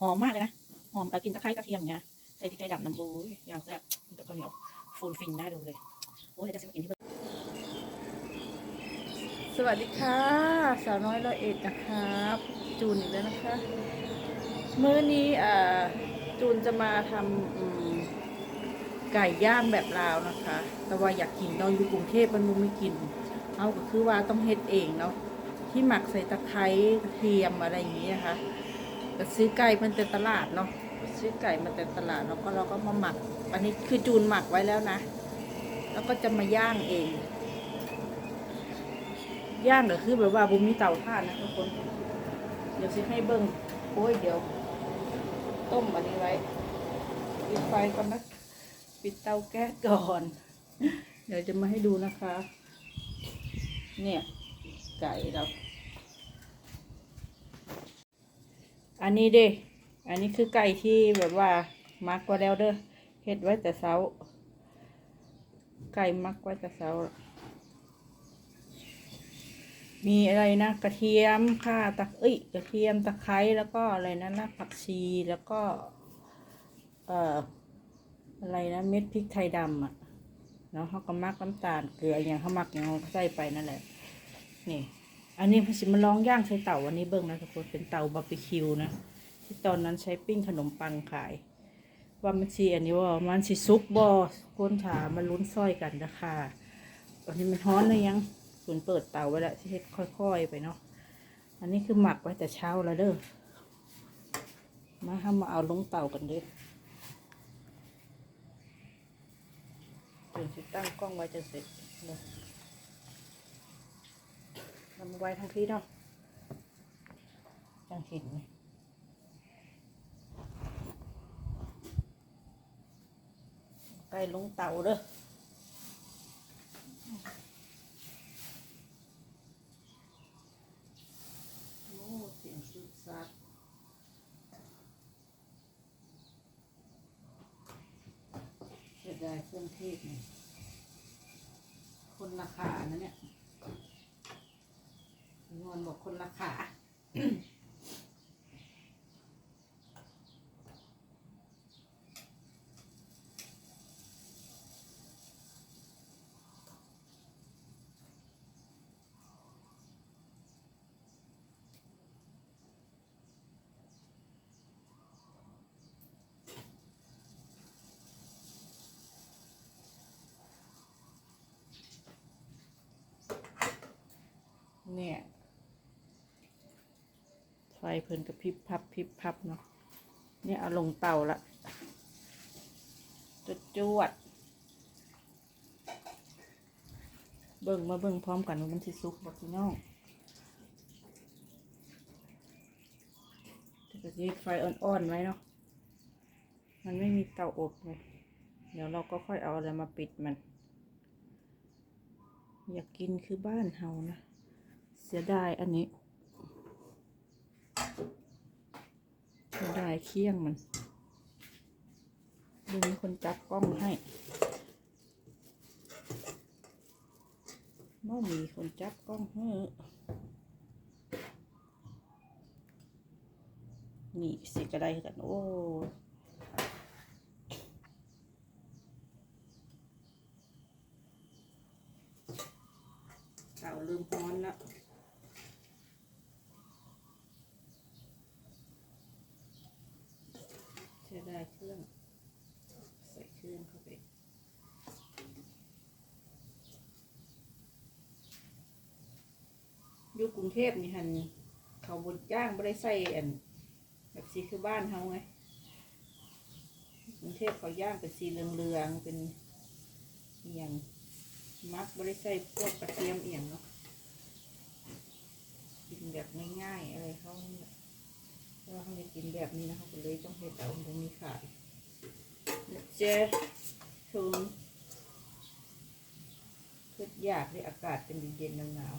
หอมมากเลยนะ หอมกับกินตะไคร้กระเทียมเนี่ยใส่พริกไทยดำน้ำบูอย่างแซ่บแต่ข้าวเหนียวฟูนฟินได้ดูเลย โอ้ยเดี๋ยวจะไปกินที่เพื่อนสวัสดีค่ะ สาวน้อยร้อยเอ็ดนะครับ จูนอีกแล้วนะคะ มื้อนี้อ่าจูนจะมาทำอืมไก่ย่างแบบลาวนะคะ แต่ว่าอยากกินเราอยู่กรุงเทพมันมุไม่กิน เอาก็คือว่าต้องเฮ็ดเองเนาะที่หมักใส่ตะไคร้กระเทียมอะไรอย่างนี้นะคะ ก็ซื้อไก่มันแต่ตลาดเนาะซื้อไก่มาแต่ตลาดแล้วก็เราก็มาหมัก อันนี้คือจูนหมักไว้แล้วนะ แล้วก็จะมาย่างเอง ย่างก็คือแบบว่าบุมีเตาถ่านนะทุกคน เดี๋ยวสิให้เบิ้งโอ้ยเดี๋ยว ต้มอันนี้ไว้ปิดไฟก่อนนะ ปิดเตาแก๊สก่อน เดี๋ยวจะมาให้ดูนะคะ เนี่ยไก่เรา อันนี้เด้ อันนี้คือไก่ที่แบบว่ามักไว้แล้วเด้อเฮ็ดไว้แต่เช้า ไก่มักไว้แต่เช้า มีอะไรนะ กระเทียมข่าตะเอ้ยกระเทียมตะไคร้แล้วก็อะไรนะรากผักชีแล้วก็ เอ่ออะไรนะเม็ดพริกไทยดำอะเนาะเขาก็มักน้ำตาลเกลืออย่างเขามักอย่างเขาใส่ไปนั่นแหละนี่ อันนี้พี่สิมาลองย่างใช้เตาอันนี้เบิ้งนะทุกคนเป็นเตาบาร์บีคิวนะที่ตอนนั้นใช้ปิ้งขนมปังขาย ว่ามันสีอันนี้ว่ามันสิซุกบอก้นขามันลุ้นซ้อยกันนะคะอันนี้มันฮ้อนเลยยังศูนย์เปิดเตาไว้แล้วที่เฮ็ดค่อยๆไปเนาะอันนี้คือหมักไว้แต่เช้าแล้วเด้อมาทำมาเอาลงเตากันเด้อถึงจะตั้งกล้องไว้จะเสร็จเด้อทำไว้ทั้งที่เนาะจังเห็นไหมใกล้ลงเตาเด้อโอ้เสียงสุดสัดเสียดายเครื่องเทศนี่คนราคานะเนี่ย นวลบอกคนราคาเนี่ย ฟเพิ่นกับพริบพับพริบพับเนาะเนี่ยเอาลงเตาละจดจวด เบิ่งมาเบิ่งพร้อมกันว่ามันสิสุกบ่พี่น้องจะกระยิไฟอ่อนๆไว้เนาะมันไม่มีเตาอบไงเดี๋ยวเราก็ค่อยเอาอะไรมาปิดมัน อยากกินคือบ้านเฮานะ เสียดายอันนี้ เสีย ดายเคี่ยงมัน ดูมีคนจับกล้องให้ไม่มีคนจับกล้องให้นี่สิกระไดกันโอ้ เต่าลืมพอนแล้ว ใช้ได้เครื่อง ใส่เครื่องเข้าไปอยู่กรุงเทพนี่หันเขาบนย่างไม่ได้ใส่อัน แบบสีคือบ้านเขาไงกรุงเทพเขาย่างเป็นสีเหลืองๆเป็นเอหย่างมักบริใส่พวกกระเทียมเอียงเนาะกินแบบง่ายๆอะไรเขาเนี่ย เราะว่าเขาจะกินแบบนี้นะเขาก็เลยต้องเฮ็ดเอาตรงนี้ขายเจ๊ถึงคืออยากได้อากาศเป็นเย็นหนาว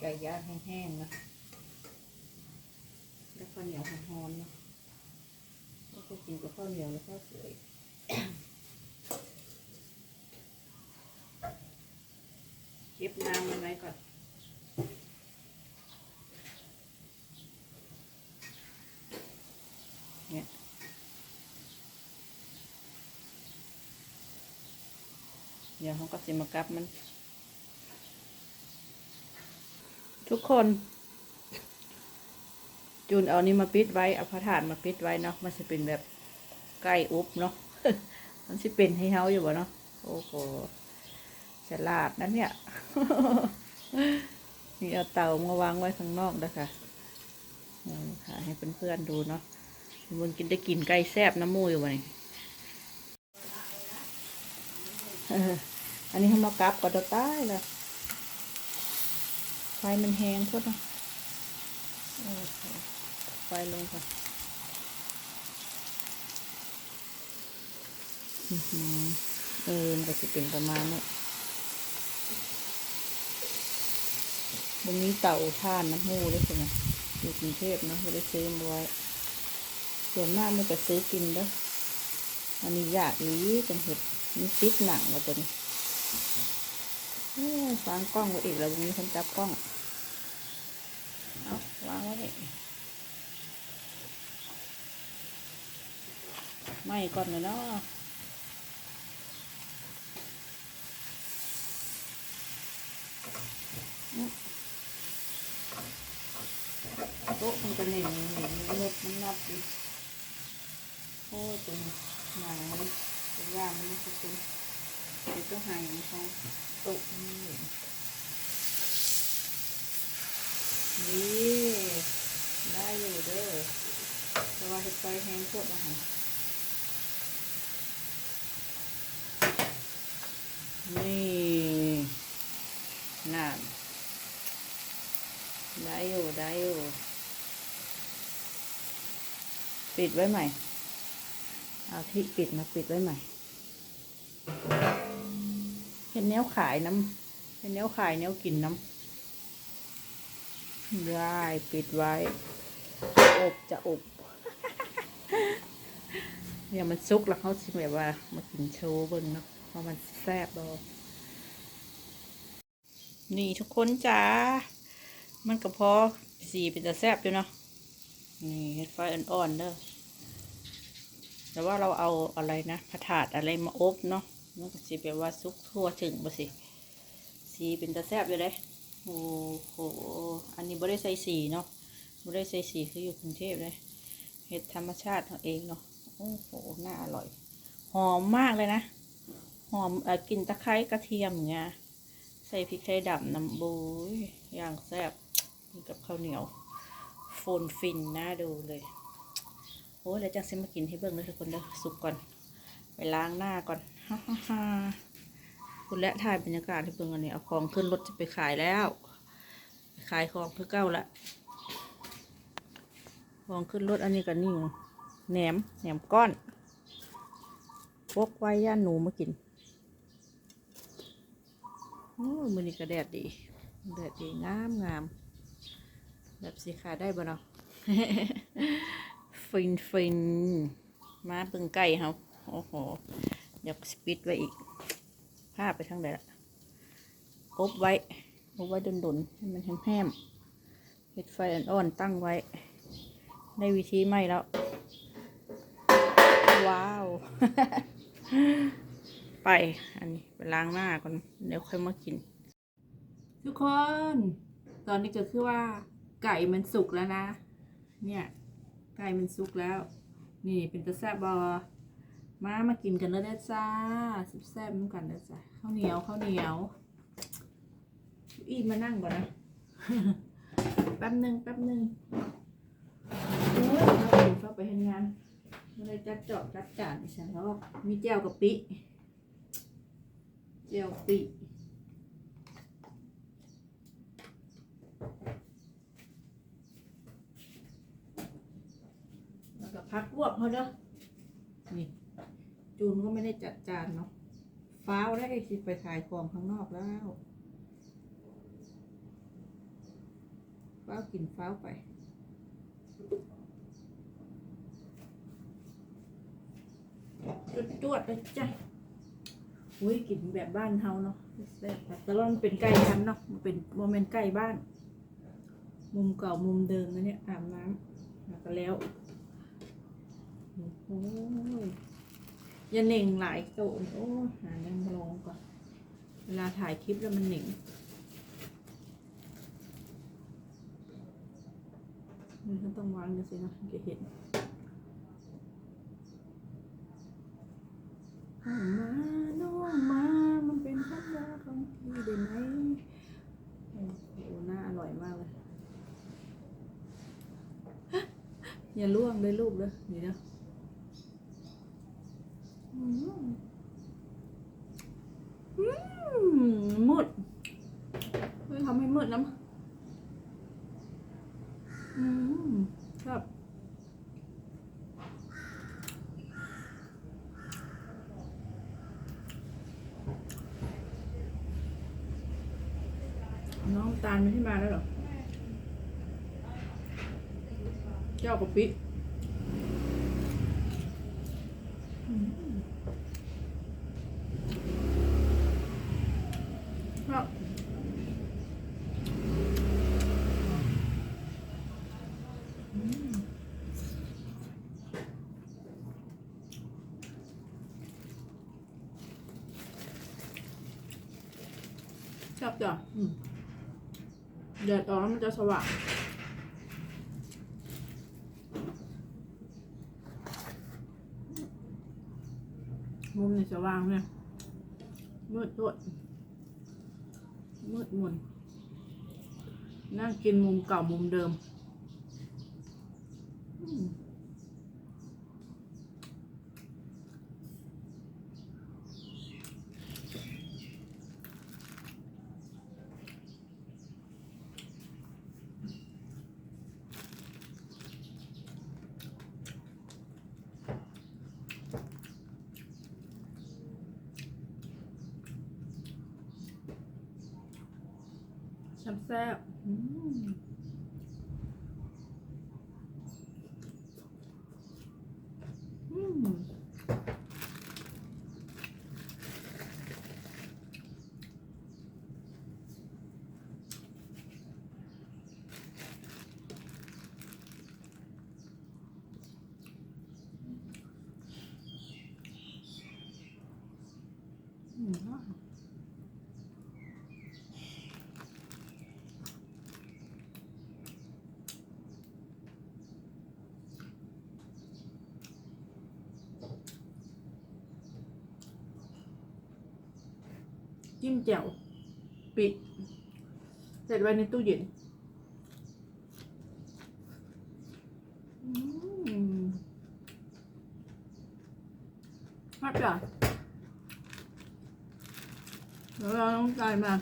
ไก่ย่างแห้งๆนะแล้วข้าวเหนียวหอมๆนะแล้วก็กินกับข้าวเหนียวแล้วข้าวสวยเก็บน้ำมันไว้ก่อน เนี่ยเดี๋ยวเขาก็จะมากับมัน ทุกคน จูนเอานี่มาปิดไว้เอาพระถาดมาปิดไว้เนาะมันจะเป็นแบบใกล้อุบเนาะมันจะเป็นให้เฮาอยู่บ่เนาะโอ้โหฉลาดนั้นเนี่ยนี่เอาเตามาวางไว้ข้างนอกนะคะค่ะให้เพื่อนๆดูเนาะมันกินได้กินไก่แซบน้ำมูอยู่บ่นี่เอันนี้เขามากลับก็จะตายล้วไฟมันแห้งโทษนะโอ้โหไฟลงก่อนอื้อหือเออมันก็จะเป็นประมาณนี้ตรงนี้เต่าท่านน้ำมูด้วยใช่ไหมอยู่กรุงเทพนะไม่ได้ซื้อมาไว้ ส่วนมากมันจะซื้อกินเด้ออันนี้ยากหรือจังเห็ดมันติดหนังมาตัวนี้ วางกล้องไว้อีกแล้วตรงนี้ฉันจับกล้อง เอาวางไว้นี่ไม่ก่อนเลยเนาะโต๊ะมันก็เหน่งเหน่งเล็บมันนับดิโอ้ยตัวนี้หนังมันย่างมันก็เป็น เดี๋ยวก็หายมันของโต๊ะนี่นี่ได้อยู่เด้อเพราะว่าเห็ดไฟแห้งโคตรนะคะนี่น่นได้อยู่ได้อยู่ปิดไว้ใหม่ เอาที่ปิดมาปิดไว้ใหม่ เห็นแนวขายน้ำเห็นแนวขายแนวกินน้ำได้ปิดไว้ อบจะอบเนี่ยมันซุกแล้วเขาชิมแบบว่า มากินโชว์เบิ่งเนาะว่าะมันแซ่บบ่นี่ทุกคนจ้า มันก็พอสีเป็นจะแซ่บอยู่เนาะ นี่เห็ดไฟอ่อนๆเด้อแต่ว่าเราเอาอะไรนะผถาดอะไรมาอบเนาะ มันก็สิแบบว่าซุกทั่วถึงบ่สิ สีเป็นตะแซบอยู่เลยโอ้โห อันนี้บ่ได้ใส่สีเนาะบ่ได้ใส่สีคืออยู่กรุงเทพเลยเห็ดธรรมชาติของเองเนาะ โอ้โห น่าอร่อย หอมมากเลยนะ หอมอ่อกลินตะไคร้กระเทียมอย่างเงี้ย ใส่พริกไทยดำน้ำบูยอย่างแซ่บกับข้าวเหนียว โฟนฟินน่าดูเลย โอ้ยแล้วจังสิมากินให้เบิ่งเลยทุกคนเด้อสุกก่อน ไปล้างหน้าก่อน ฮ่าฮ่าฮ่าคุณและถ่ายบรรยากาศให้เบิ่งอันนี้เอาของขึ้นรถจะไปขายแล้ว ขายของคือเก้าละของขึ้นรถอันนี้กันนี่แหนมแหนมก้อนพกไว้ย่านหนูมากินโอ้มือนี้ก็แดดดีแดดดีงามงามแบบสีขาได้บ่เนาะฟินฟินมาเบิ่งไก่เฮาโอ้โห เดี๋ยวสปิดไว้อีกผ้าไปทางไหนละอบไว้อบไว้ดนๆให้มันแห้มๆเห็ดไฟอ่อนๆตั้งไว้ ได้วิธีไหมแล้ว ว้าว ไป อันนี้ไปล้างหน้าก่อน เดี๋ยวค่อยมากิน ทุกคน ตอนนี้ก็คือว่า ไก่มันสุกแล้วนะ เนี่ย ไก่มันสุกแล้ว นี่เป็นตะแซบบอ มามากินกันเลยนะจ้าสุดแซ่บน้ำกันนะจ้าข้าวเหนียวข้าวเหนียวอีมานั่งก่อนนะแป๊บหนึ่งแป๊บหนึ่งโอ้ยเราถึงเข้าไปทำงานไม่ได้จัดเจาะจัดจานดิฉันแล้วมีแจ่วกะปิแจ่วปิแล้วก็พักลวกเขาเด้อนี่ จูนก็ไม่ได้จัดจานเนาะฟ้าวได้สิไปขายของข้างนอกแล้วฟ้าวกินฟ้าวไปจวดจวดเลยจ้ะอุ้ยกินแบบบ้านเฮาเนาะแซ่บแต่ว่ามันเป็นไก่ทันเนาะมันเป็นโมเมนต์ไก่บ้าน มุมเก่ามุมเดิมนะเนี่ยอาบน้ำแล้วก็แล้วโอ้ย อย่าเหน่งหลายโตะโอ้หาแนงลงก่อน เวลาถ่ายคลิปแล้วมันเหน่งมันก็ต้องวางดูสินะจะเห็นเข้ามาน้องมา มันเป็นพันยาของพี่ได้ไหมโอ้โหน่าอร่อยมากเลย อย่าล่วงเลยลูกเลยนี่นะอืมอืมมืดไม่ ทำให้มืดนะมั้งอืมครับน้องตาลไม่ที่มาแล้วหรอ เจ้ากะปิ ชอบจ้ะอืมแดดออกแล้วมันจะสว่างมุมในสว่างเนี่ยมืดด้วยมืดมุนนั่งกินมุมเก่ามุมเดิม อืม แซ่บๆอืมอืมอืม จิ้มแจ่วปิด เสร็จไว้ในตู้เย็นอืมฮับจ้ะเดี๋ยวเราต้องการมา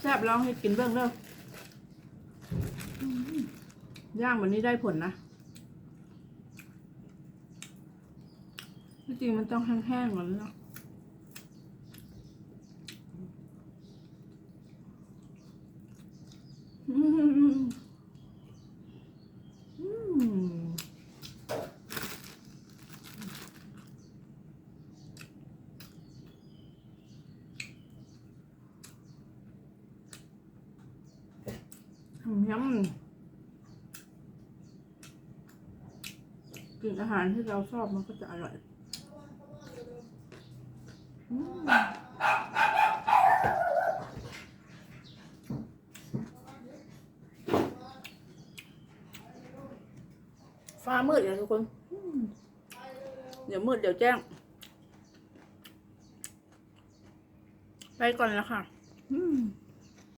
แซบๆลองให้กินเบื้องเริ่มย่างวันนี้ได้ผลนะที่จริงมันต้องแห้งๆก่อนเนาะ อืมอืม ยำยำกินอาหารที่เราชอบมันก็จะอร่อยอืมฟ้ามืดเลยทุกคนอืมเดี๋ยวมืดเดี๋ยวแจ้ง ไปก่อนแล้วค่ะ อืม